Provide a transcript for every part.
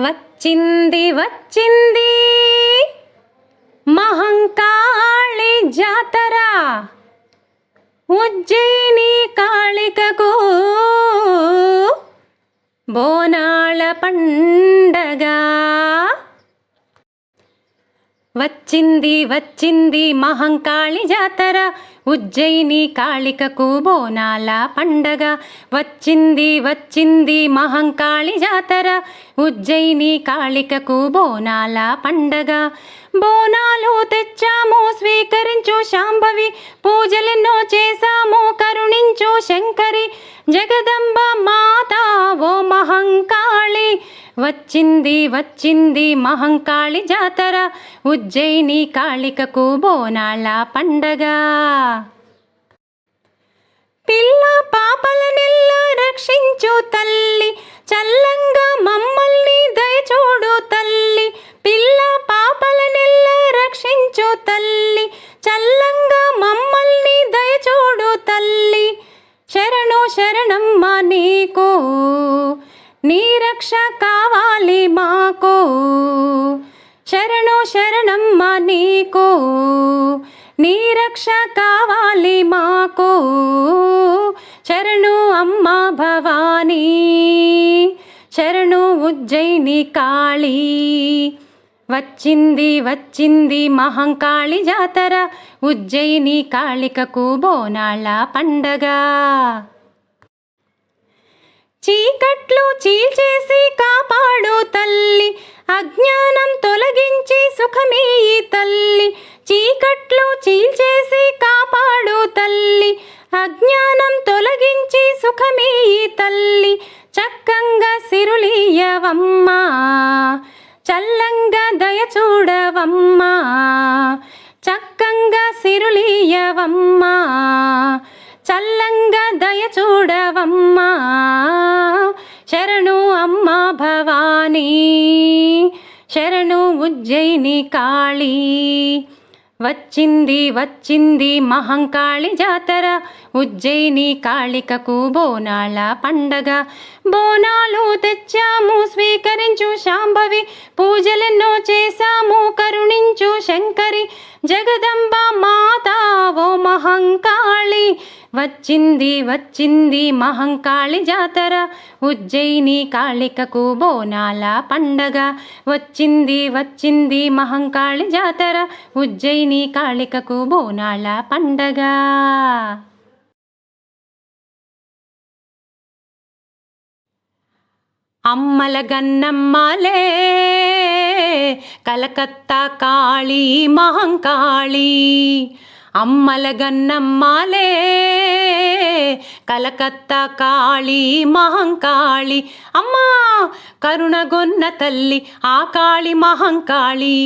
వచ్చింది వచ్చింది. మహంకాళి జాతర. ఉజ్జయిని కాళికకు బోనాళ పండగా. వచ్చింది వచ్చింది మహంకాళి జాతర. ఉజ్జయిని కాళికకు బోనాల పండగ. వచ్చింది వచ్చింది మహంకాళి జాతర. ఉజ్జయిని కాళికకు బోనాల పండగ. బోనాలు తెచ్చాము స్వీకరించు శాంభవి. పూజలెన్నో చేశాము కరుణించు శంకరి. జగదంబ మాత ఓ మహంకాళి. వచ్చింది వచ్చింది మహంకాళి జాతర. ఉజ్జయిని కాళికకు బోనాళ్ళ పండగ. పిల్ల పాపలనెల్ల రక్షించు తల్లి. చల్లంగా మమ్మల్ని దయచూడు తల్లి. పిల్ల పాపలనెల్ల రక్షించు తల్లి. చల్లంగా మమ్మల్ని దయచూడు తల్లి. శరణు శరణమ్మ నీకు. నీ రక్ష కావాలి మాకు. శరణు శరణమ్మ నీకు. నీ రక్ష కావాలి మాకు. శరణు అమ్మ భవానీ. శరణు ఉజ్జయిని కాళీ. వచ్చింది వచ్చింది మహంకాళి జాతర. ఉజ్జయిని కాళికకు బోనాళ్ళ పండగ. చీకట్లు చీల్చేసి కాపాడు తల్లి. అజ్ఞానం తొలగించి సుఖమీయి తల్లి. చీకట్లు చీల్చేసి కాపాడు తల్లి. అజ్ఞానం తొలగించి సుఖమీయి తల్లి. చక్కంగా సిరులీయవమ్మా. చల్లంగా దయచూడవమ్మా. చక్కంగా సిరులీయవమ్మా. చల్లంగా దయ చూడవమ్మా శరణు అమ్మా భవానీ. శరణు ఉజ్జయిని కాళీ. వచ్చింది వచ్చింది మహంకాళి జాతర. ఉజ్జయిని కాళికకు బోనాల పండగ. బోనాలు తెచ్చాము స్వీకరించు శాంభవి. పూజలెన్నో చేశాము కరుణించు శంకరి. జగదంబ మాత ఓ మహంకాళి. వచ్చింది వచ్చింది మహంకాళి జాతర. ఉజ్జయిని కాళికకు బోనాల పండగ. వచ్చింది వచ్చింది మహంకాళి జాతర. ఉజ్జయిని కాళికకు బోనాల పండగ. అమ్మల గన్నమ్మలే కలకత్తా కాళీ మహంకాళీ. అమ్మల గన్నమ్మలే కలకత్తా కాళీ మహంకాళి అమ్మా కరుణగొన్న తల్లి ఆ కాళి మహంకాళి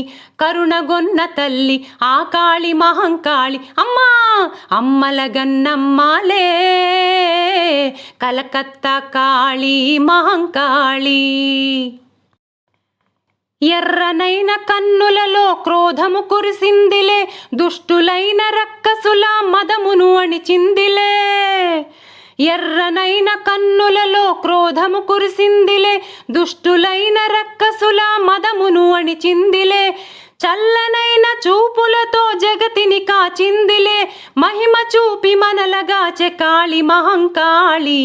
కరుణగొన్న తల్లి ఆ కాళి మహంకాళి అమ్మా అమ్మల గన్నమ్మలే కలకత్తా కాళీ మహంకాళి ఎర్రనైన కన్నులలో క్రోధము కురిసిందిలే దుష్టులైన రక్కసుల మదమును అణిచిందిలే. ఎర్రనైన కన్నులలో క్రోధము కురిసిందిలే దుష్టులైన రక్కసుల మదమును అణిచిందిలే. చల్లనైన చూపులతో జగతిని కాచిందిలే మహిమ చూపి మనలగాచె కాళి మహంకాళీ.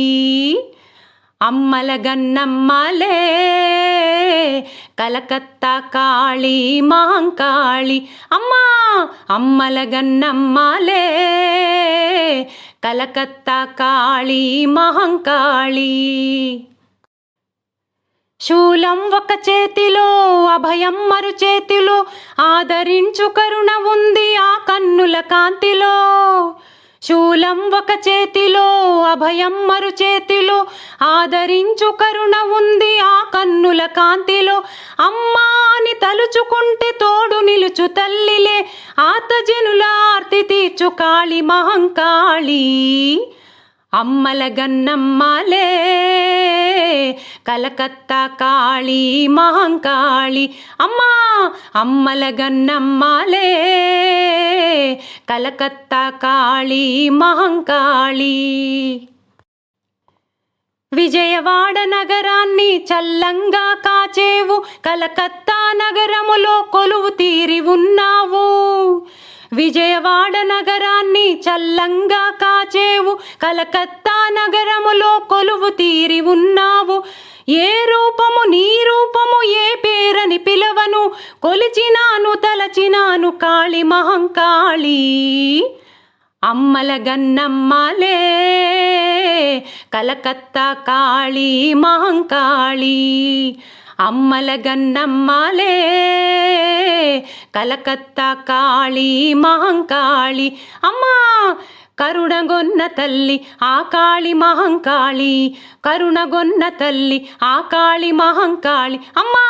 అమ్మల గన్నమ్మలే కలకత్తా కాళీ మాంకాళి అమ్మా అమ్మల గన్నమ్మలే కలకత్తా కాళీ మహంకాళి. శూలం ఒక చేతిలో అభయం మరు చేతిలో ఆదరించు కరుణ ఉంది ఆ కన్నుల కాంతిలో. శూలం ఒక చేతిలో అభయం మరు చేతిలో. ఆదరించు కరుణ ఉంది ఆ కన్నుల కాంతిలో. అమ్మాని తలుచుకుంటే తోడు నిలుచు తల్లిలే. ఆతజనుల ఆర్తి తీర్చు కాళి మహంకాళీ. అమ్మల గన్నమ్మాలే కలకత్తా కాళీ మహంకాళి. అమ్మా అమ్మల గన్నమ్మాలే కలకత్తా కాళీ మహంకాళి. విజయవాడ నగరాన్ని చల్లంగా కాచేవు కలకత్తా నగరములో కొలువు తీరి ఉన్న విజయవాడ నగరాన్ని చల్లంగా కాచేవు. కలకత్తా నగరములో కొలువు తీరి ఉన్నావు. ఏ రూపము నీ రూపము ఏ పేరని పిలవను. కొలిచినాను తలచినాను కాళి మహంకాళి. అమ్మల గన్నమ్మలే కలకత్తా కాళీ మహంకాళీ. అమ్మల గన్నమ్మలే కలకత్తా కాళీ మహంకాళి అమ్మా కరుణగొన్న తల్లి ఆ కాళి మహంకాళి కరుణగొన్న తల్లి ఆ కాళి మహంకాళి అమ్మా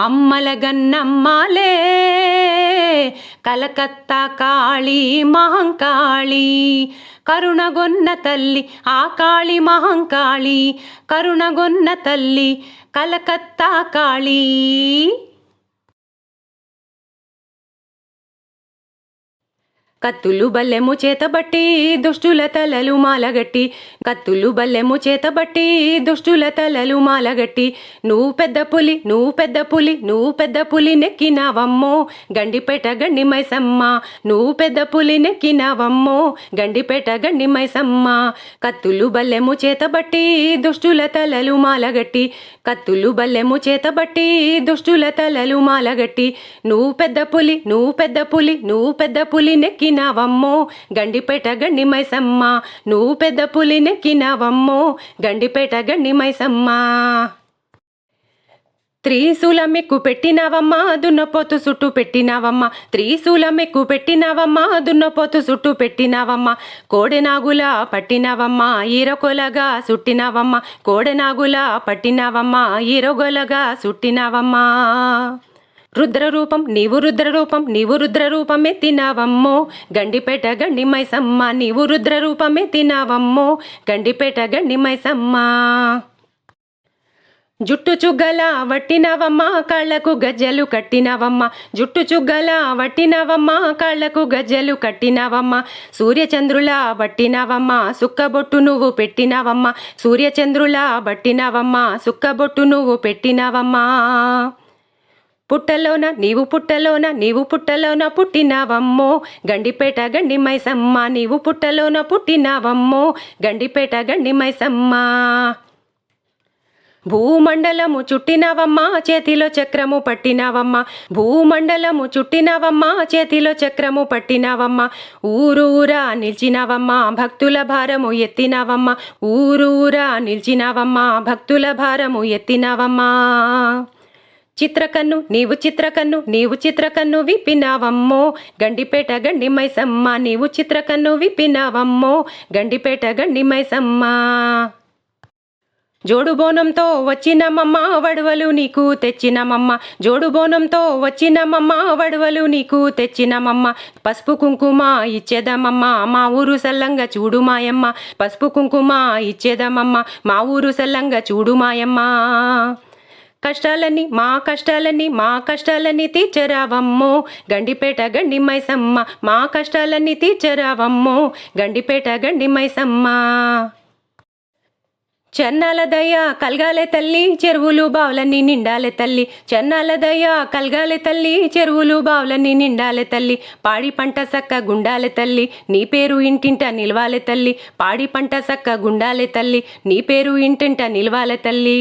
అమ్మల గన్నమ్మలే కలకత్తా కాళీ మహంకాళి కరుణగొన్న తల్లి ఆ కాళి మహంకాళి కరుణగొన్న తల్లి కలకత్తా కాళీ కత్తులు బల్లెము చేతబట్టి దుష్టుల తలలు మాలగట్టి కత్తులు బల్లెము చేతబట్టి దుష్టుల తలలు మాలగట్టి. నువ్వు పెద్ద పులి నువ్వు పెద్ద పులి నువ్వు పెద్ద పులి నెక్కినావమ్మో గండిపేట గండి మైసమ్మ నువ్వు పెద్ద పులి నెక్కినావమ్మో గండిపేట గండి మైసమ్మ కత్తులు బల్లెము చేతబట్టి దుష్టుల తలలు మాలగట్టి కత్తులు బల్లెము చేతబట్టి దుష్టుల తలలు మాలగట్టి. నువ్వు పెద్ద పులి నువ్వు పెద్ద పులి నువ్వు పెద్ద పులి నెక్కి నెక్కినావమ్మో గండిపేట గండి మైసమ్మ నువ్వు పెద్ద పులి నెక్కినావమ్మో గండిపేట గండి మైసమ్మ త్రిశూలమెక్కు పెట్టినావమ్మా దున్నపోతు చుట్టూ పెట్టినావమ్మా. త్రిశూలమెక్కు పెట్టినావమ్మా దున్నపోతు చుట్టూ పెట్టినావమ్మా. కోడెనాగుల పట్టినావమ్మా ఈరకొలగా సుట్టినావమ్మా. కోడెనాగుల పట్టినావమ్మా ఈరగొలగా సుట్టినావమ్మా. రుద్రరూపం నీవు రుద్రరూపం నీవు రుద్రరూపమే తినవమ్మో. గండిపేట గండి మైసమ్మ నీవు రుద్రరూపమే తినవమ్మో. గండిపేట గండి మైసమ్మ జుట్టు చుగ్గల వట్టినవమ్మ కళ్ళకు గజ్జలు కట్టినవమ్మ. జుట్టు చుగ్గల వట్టినవమ్మ కళ్ళకు గజ్జలు కట్టినవమ్మ. సూర్యచంద్రుల వట్టినవమ్మ సుక్కబొట్టు నువ్వు పెట్టినవమ్మ. సూర్యచంద్రుల బట్టినవమ్మ సుక్కబొట్టు నువ్వు పెట్టినవమ్మా. పుట్టలోన నీవు పుట్టలోన నీవు పుట్టలోన పుట్టినావమ్మో. గండిపేట గండి మైసమ్మ నీవు పుట్టలోన పుట్టినావమ్మో. గండిపేట గండి మైసమ్మ భూమండలము చుట్టినవమ్మ చేతిలో చక్రము పట్టినవమ్మ. భూమండలము చుట్టినవమ్మ చేతిలో చక్రము పట్టినవమ్మ. ఊరూరా నిలిచినవమ్మ భక్తుల భారము ఎత్తినవమ్మ. ఊరూరా నిలిచినవమ్మ భక్తుల భారము ఎత్తినవమ్మా. చిత్రకన్ను నీవు చిత్రకన్ను నీవు చిత్రకన్ను విపినావమ్మో గండిపేట గండి మైసమ్మ నీవు చిత్రకన్ను విపినావమ్మో గండిపేట గండి మైసమ్మ. జోడు బోనంతో వచ్చినమమ్మ వడవలు నీకు తెచ్చినమమ్మ జోడు బోనంతో వచ్చినమమ్మ వడవలు నీకు తెచ్చినమమ్మ పసుపు కుంకుమ ఇచ్చేదమమ్మ మా ఊరు సల్లంగా చూడు మాయమ్మ. పసుపు కుంకుమ ఇచ్చేదమమ్మ మా ఊరు సల్లంగా చూడు మాయమ్మ. కష్టాలన్నీ మా కష్టాలన్నీ మా కష్టాలన్నీ తీర్చరావమ్మో. గండిపేట గండి మైసమ్మ మా కష్టాలన్నీ తీర్చరావమ్మో. గండిపేట గండి మైసమ్మ. చెన్నాల దయ కలగాలే తల్లి చెరువులు బావులన్నీ నిండాలే తల్లి. చెన్నాల దయ కలగాలే తల్లి చెరువులు బావులన్నీ నిండాలే తల్లి. పాడి పంట సక్క గుండాలే తల్లి నీ పేరు ఇంటింట నిలవాలే తల్లి. పాడి పంట సక్క గుండాలే తల్లి నీ పేరు ఇంటింట నిలవాలే తల్లి.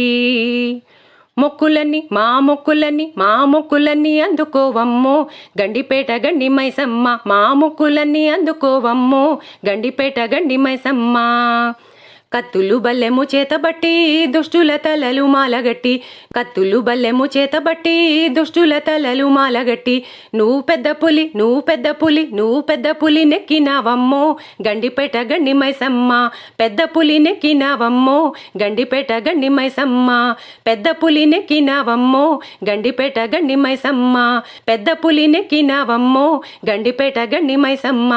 మొక్కులన్నీ మా మొక్కులన్నీ మా మొక్కులన్నీ అందుకోవమ్మో. గండిపేట గండి మైసమ్మ మా మొక్కులన్నీ అందుకోవమ్మో. గండిపేట గండి మైసమ్మ. కత్తులు బల్లెము చేతబట్టి దుష్టుల తలలు మాలగట్టి కత్తులు బల్లెము చేతబట్టి దుష్టుల తలలు మాలగట్టి. నువ్వు పెద్ద పులి నువ్వు పెద్ద పులి నువ్వు పెద్ద పులి నెక్కినావమ్మో గండిపేట గండి మైసమ్మ. పెద్ద పులి నెక్కినావమ్మో గండిపేట గండి మైసమ్మ. పెద్ద పులి నెక్కినావమ్మో గండిపేట గండి మైసమ్మ. పెద్ద పులి నెక్కినావమ్మో గండిపేట గండి మైసమ్మ.